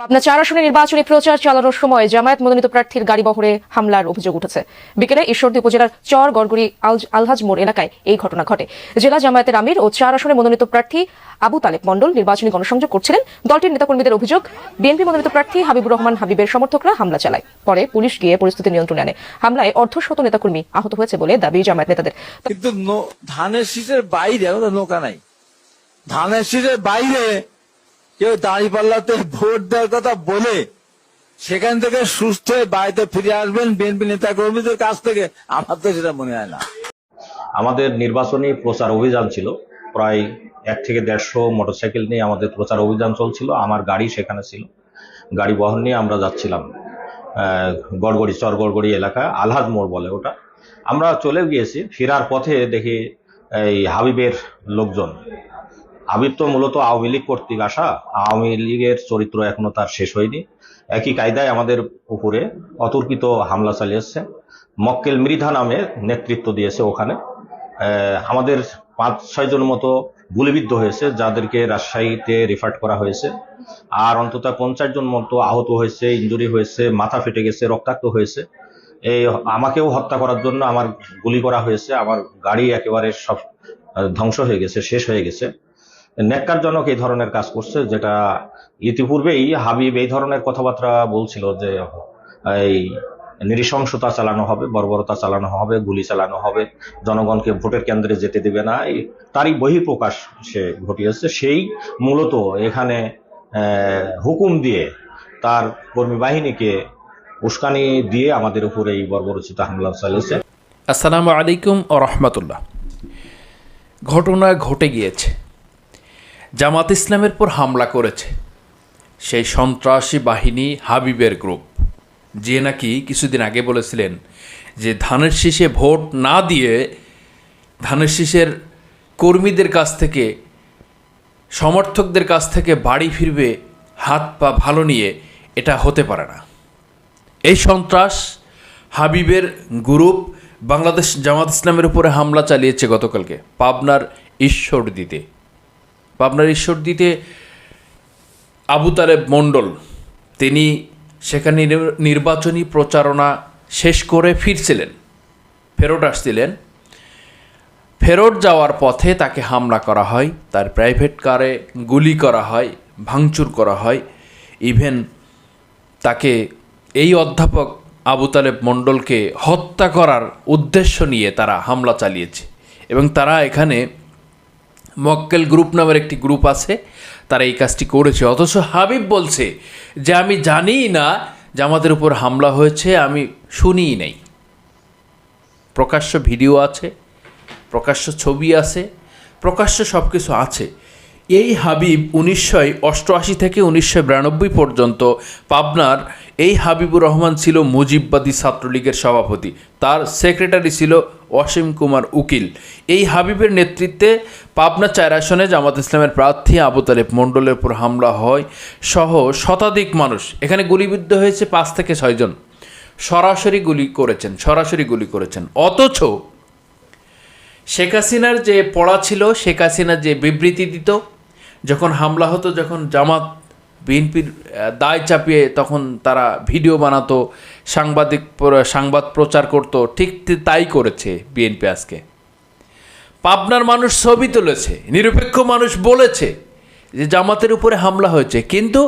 পাবনা চার আসনে নির্বাচনী প্রচার চালানোর সময় জামায়াত মনোনীত প্রার্থীর গাড়ি বহরে হামলার অভিযোগ উঠেছে। বিকেলে ঈশ্বরদী উপজেলার চর গড়গুড়ি আলহাজ মোড় এলাকায় এই ঘটনা ঘটে। জেলা জামায়াতের আমির ও চার আসনে মনোনীত প্রার্থী আবু তালেব মণ্ডল নির্বাচনী গণসংযোগ করছিলেন। দলটির নেতাকর্মীদের অভিযোগ, বিএনপি মনোনীত প্রার্থী হাবিবুর রহমান হাবিবের সমর্থকরা হামলা চালায়। পরে পুলিশ গিয়ে পরিস্থিতি নিয়ন্ত্রণে আনে। হামলায় অর্ধশত নেতাকর্মী আহত হয়েছে বলে দাবি জামায়াত নেতাদের। কিন্তু ধানের শীষের বাইরে নৌকা নাই। ধানের শীষের বাইরে কেউ দাঁড়িপাল্লাতে ভোট দেওয়ার কথা বলে সেখান থেকে সুস্থ হয়ে বাড়িতে ফিরে আসবেন বিএনপি নেতা কর্মীদের কাছ থেকে। আমার তো সেটা মনে হয় না। আমাদের নির্বাচনী প্রচার অভিযান ছিল। প্রায় এক থেকে দেড়শো মোটরসাইকেল নিয়ে আমাদের প্রচার অভিযান চলছিল। আমার গাড়ি সেখানে ছিল। গাড়ি বহন নিয়ে আমরা যাচ্ছিলাম গড়গড়ি চর গড়গড়ি এলাকা, আলহাজ মোড় বলে ওটা। আমরা চলে গিয়েছি, ফেরার পথে দেখি এই হাবিবের লোকজন। হাবিব তো মূলত আওয়ামী লীগ কর্তৃক আসা। আওয়ামী লীগের চরিত্র এখনও তার শেষ হয়নি। একই কায়দায় আমাদের উপরে অতর্কিত হামলা চালিয়েছে মক্কেল মৃধা নামে নেতৃত্ব দিয়েছে ওখানে। আমাদের পাঁচ ছয়জন মতো গুলিবিদ্ধ হয়েছে, যাদেরকে রাজশাহীতে রেফার করা হয়েছে। আর অন্তত পঞ্চাশ জন মতো আহত হয়েছে ইঞ্জুরি হয়েছে, মাথা ফেটে গেছে, রক্তাক্ত হয়েছে। এই আমাকেও হত্যা করার জন্য আমার গুলি করা হয়েছে। আমার গাড়ি একেবারে সব ধ্বংস হয়ে গেছে, শেষ হয়ে গেছে। ন্যাক্কারজনক এই ধরনের কাজ করছে, যেটা ইতিপূর্বেই হাবিব এই ধরনের কথাবার্তা বলছিল যে, এই নৃশংসতা চালানো হবে, বর্বরতা চালানো হবে, গুলি চালানো হবে, জনগণকে ভোটের কেন্দ্রে যেতে দেবে না। এই তারই বহিঃপ্রকাশ সে ঘটিয়েছে। সেই মূলত এখানে হুকুম দিয়ে তার কর্মী বাহিনীকে উস্কানি দিয়ে আমাদের উপরে এই বর্বরচিত হামলা চালিয়েছে। আসসালামু আলাইকুম ও রহমতুল্লাহ। ঘটনা ঘটে গিয়েছে। জামাত ইসলামের পর হামলা করেছে। সেই সন্ত্রাসী বাহিনী হাবিবের গ্রুপ। যে নাকি কিছুদিন আগে বলেছিলেন যে ধানের শীষে ভোট না দিয়ে ধানের শীষের কর্মীদের কাছ থেকে, সমর্থকদের কাছ থেকে বাড়ি ফিরবে, হাত পা ভালো নিয়ে এটা হতে পারে না। এই সন্ত্রাস হাবিবের গ্রুপ বাংলাদেশ জামাত ইসলামের উপরে হামলা চালিয়েছে গতকালকে, পাবনার ঈশ্বর দিতে পাবনার ঈশ্বর দিতে আবু তালেব মণ্ডল, তিনি সেখানে নির্বাচনী প্রচারণা শেষ করে ফিরছিলেন, ফেরত আসছিলেন। ফেরত যাওয়ার পথে তাকে হামলা করা হয়, তার প্রাইভেট কারে গুলি করা হয়, ভাঙচুর করা হয়। ইভেন তাকে এই অধ্যাপক আবু তালেব মণ্ডলকে হত্যা করার উদ্দেশ্য নিয়ে তারা হামলা চালিয়েছে এবং তারা এখানে মক্কেল গ্রুপ নামের একটি গ্রুপ আছে, তারা এই কাজটি করেছে। অথচ হাবিব বলছে যে, আমি জানিই না যে আমাদের উপর হামলা হয়েছে, আমি শুনিই নাই। প্রকাশ্য ভিডিও আছে, প্রকাশ্য ছবি আছে, প্রকাশ্য সব কিছু আছে। এই হাবিব উনিশশো অষ্টআশি থেকে উনিশশো বিরানব্বই পর্যন্ত পাবনার এই হাবিবুর রহমান ছিল মুজিববাদী ছাত্রলীগের সভাপতি। তার সেক্রেটারি ছিল অসীম কুমার উকিল। এই হাবিবের নেতৃত্বে পাবনা চার আসনে জামাত ইসলামের প্রার্থী আবু তালেব মণ্ডলের উপর হামলা হয় সহ শতাধিক মানুষ। এখানে গুলিবিদ্ধ হয়েছে পাঁচ থেকে ছয়জন সরাসরি গুলি করেছেন, সরাসরি গুলি করেছেন। অথচ শেখ হাসিনার যে পড়া ছিল, শেখ হাসিনা যে বিবৃতি দিত যখন হামলা হতো, যখন জামাত, বিএনপির দায় চাপিয়ে তখন তারা ভিডিও বানাতো, সাংবাদিক সংবাদ প্রচার করত, ঠিক তাই করেছে বিএনপি আজকে। পাবনার মানুষ ছবি তুলেছে, নিরপেক্ষ মানুষ বলেছে যে জামাতের উপরে হামলা হয়েছে। কিন্তু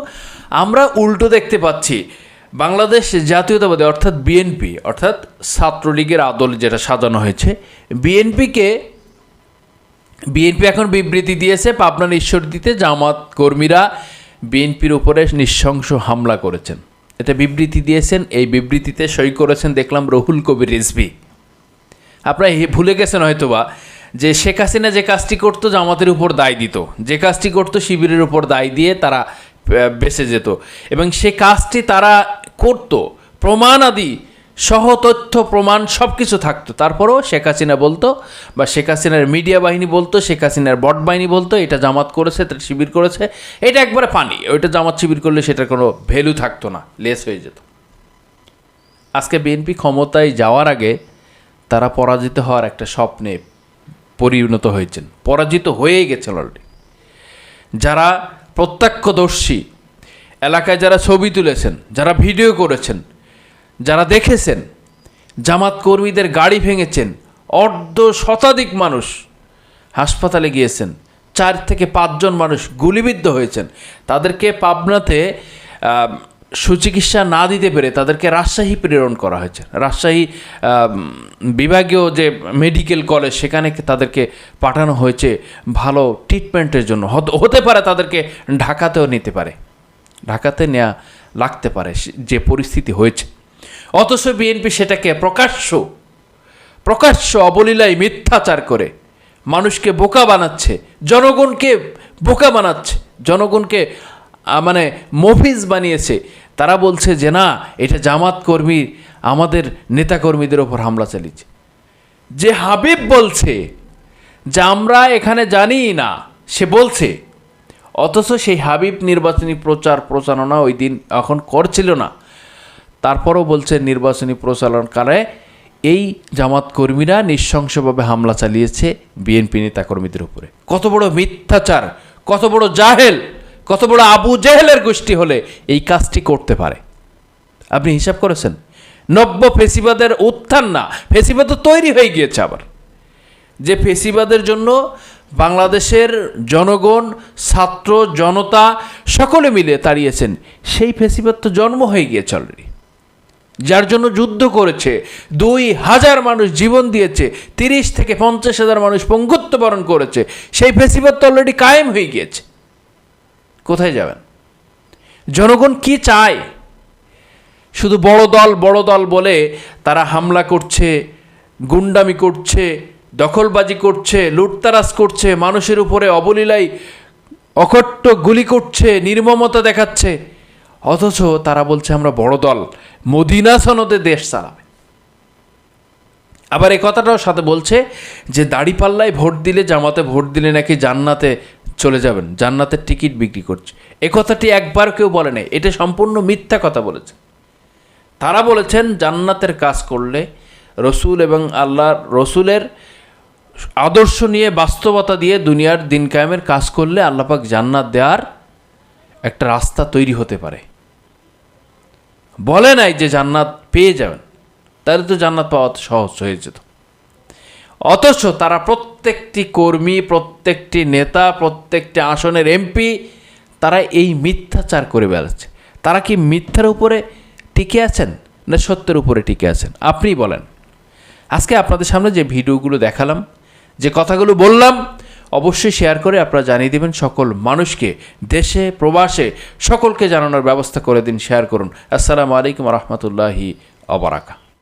আমরা উল্টো দেখতে পাচ্ছি, বাংলাদেশ জাতীয়তাবাদী অর্থাৎ বিএনপি, অর্থাৎ ছাত্রলীগের আদল যেটা সাজানো হয়েছে, বিএনপিকে বিএনপি এখন বিবৃতি দিয়েছে পাবনার ঈশ্বরদীতে জামাত কর্মীরা বিএনপির উপরে নৃশংস হামলা করেছেন। এটা বিবৃতি দিয়েছেন, এই বিবৃতিতে সই করেছেন, দেখলাম রহুল কবির রিজভি আপনারা ভুলে গেছেন হয়তোবা যে শেখ হাসিনা যে কাজটি করতো জামাতের উপর দায় দিত, যে কাজটি করতো শিবিরের উপর দায় দিয়ে তারা বেঁচে যেত। এবং সে কাজটি তারা করত প্রমাণ আদি সহ তথ্য প্রমাণ সব কিছু থাকতো। তারপরেও শেখ হাসিনা বলতো বা শেখ হাসিনার মিডিয়া বাহিনী বলতো, শেখ হাসিনার বট বাহিনী বলতো, এটা জামাত করেছে, এটা শিবির করেছে। এটা একবারে পানি ওইটা জামাত শিবির করলে সেটার কোনো ভ্যালু থাকতো না লেস হয়ে যেত। আজকে বিএনপি ক্ষমতায় যাওয়ার আগে তারা পরাজিত হওয়ার একটা স্বপ্নে পরিণত হয়েছেন। পরাজিত হয়েই গেছেন অলরেডি যারা প্রত্যক্ষদর্শী, এলাকায় যারা ছবি তুলেছেন, যারা ভিডিও করেছেন যারা দেখেছেন, জামাত কর্মীদের গাড়ি ভেঙেছেন, অর্ধ শতাধিক মানুষ হাসপাতালে গিয়েছেন, চার থেকে পাঁচজন মানুষ গুলিবিদ্ধ হয়েছেন। তাদেরকে পাবনাতে সুচিকিৎসা না দিতে পেরে তাদেরকে রাজশাহী প্রেরণ করা হয়েছে। রাজশাহী বিভাগীয় যে মেডিকেল কলেজ, সেখানে তাদেরকে পাঠানো হয়েছে ভালো ট্রিটমেন্টের জন্য। হত- পারে তাদেরকে ঢাকাতেও নিতে পারে। ঢাকাতে নেওয়া লাগতে পারে। যে পরিস্থিতি হয়েছে। অথচ বিএনপি সেটাকে প্রকাশ্য প্রকাশ্য অবলীলায় মিথ্যাচার করে। মানুষকে বোকা বানাচ্ছে, জনগণকে বোকা বানাচ্ছে, জনগণকে মানে মফিজ বানিয়েছে। তারা বলছে যে না, এটা জামাত কর্মী, আমাদের নেতাকর্মীদের ওপর হামলা চালিয়েছে। যে হাবিব বলছে যে আমরা এখানে জানি না, সে বলছে। অথচ সেই হাবিব নির্বাচনী প্রচার প্রচারণা ওই দিন এখন করছিল না। তারপরও বলছে নির্বাচনী প্রচারণকালে এই জামাত কর্মীরা নৃশংসভাবে হামলা চালিয়েছে বিএনপি নেতা কর্মীদের উপরে। কত বড় মিথ্যাচার, কত বড় জাহেল, কত বড় আবু জেহেলের গোষ্ঠী হলে এই কাজটি করতে পারে। আপনি হিসাব করেছেন? নব্য ফেসিবাদের উত্থান না, ফেসিবাদ তো তৈরি হয়ে গিয়েছে আবার। যে ফেসিবাদের জন্য বাংলাদেশের জনগণ, ছাত্র, জনতা সকলে মিলে তাড়িয়েছেন সেই ফেসিবাদ তো জন্ম হয়ে গিয়েছে অলরেডি যার জন্য যুদ্ধ করেছে, দুই হাজার মানুষ জীবন দিয়েছে, তিরিশ থেকে পঞ্চাশ হাজার মানুষ পঙ্গুত্ব বরণ করেছে, সেই ফেসিবাদ তো অলরেডি কায়েম হয়ে গিয়েছে। কোথায় যাবেন? জনগণ কি চায়? শুধু বড় দল বড় দল বলে তারা হামলা করছে, গুন্ডামি করছে, দখলবাজি করছে, লুটতারাজ করছে, মানুষের উপরে অবলীলায় অকট্ট গুলি করছে, নির্মমতা দেখাচ্ছে। অথচ তারা বলছে, আমরা বড় দল। মদিনা সনদে দেশ চালাবে। আবার এ কথাটাও সাথে বলছে যে, দাড়িপাল্লায় ভোট দিলে জামাতে ভোট দিলে নাকি জান্নাতে চলে যাবেন, জান্নাতের টিকিট বিক্রি করছে। এ কথাটি একবার কেউ বলে নাই, এটা সম্পূর্ণ মিথ্যা কথা বলেছে। তারা বলেছেন, জান্নাতের কাজ করলে রসুল এবং আল্লাহ রসুলের আদর্শ নিয়ে বাস্তবতা দিয়ে দুনিয়ার দিন কায়েমের কাজ করলে আল্লাপাক জান্নাত দেওয়ার একটা রাস্তা তৈরি হতে পারে। বলে নাই যে জান্নাত পেয়ে যাবেন। তাহলে তো জান্নাত পাওয়া সহজ হয়ে যেত। অথচ তারা প্রত্যেকটি কর্মী, প্রত্যেকটি নেতা, প্রত্যেকটি আসনের এমপি তারা এই মিথ্যাচার করে বেড়াচ্ছে। তারা কি মিথ্যার উপরে টিকে আছেন না সত্যের উপরে টিকে আছেন? আপনিই বলেন। আজকে আপনাদের সামনে যে ভিডিওগুলো দেখালাম, যে কথাগুলো বললাম অবশ্যই শেয়ার করে আপনারা জানিয়ে দেবেন সকল মানুষকে, দেশে, প্রবাসে সকলকে জানানোর ব্যবস্থা করে দিন শেয়ার করুন। আসসালামু আলাইকুম রহমতুল্লাহি অবরাকা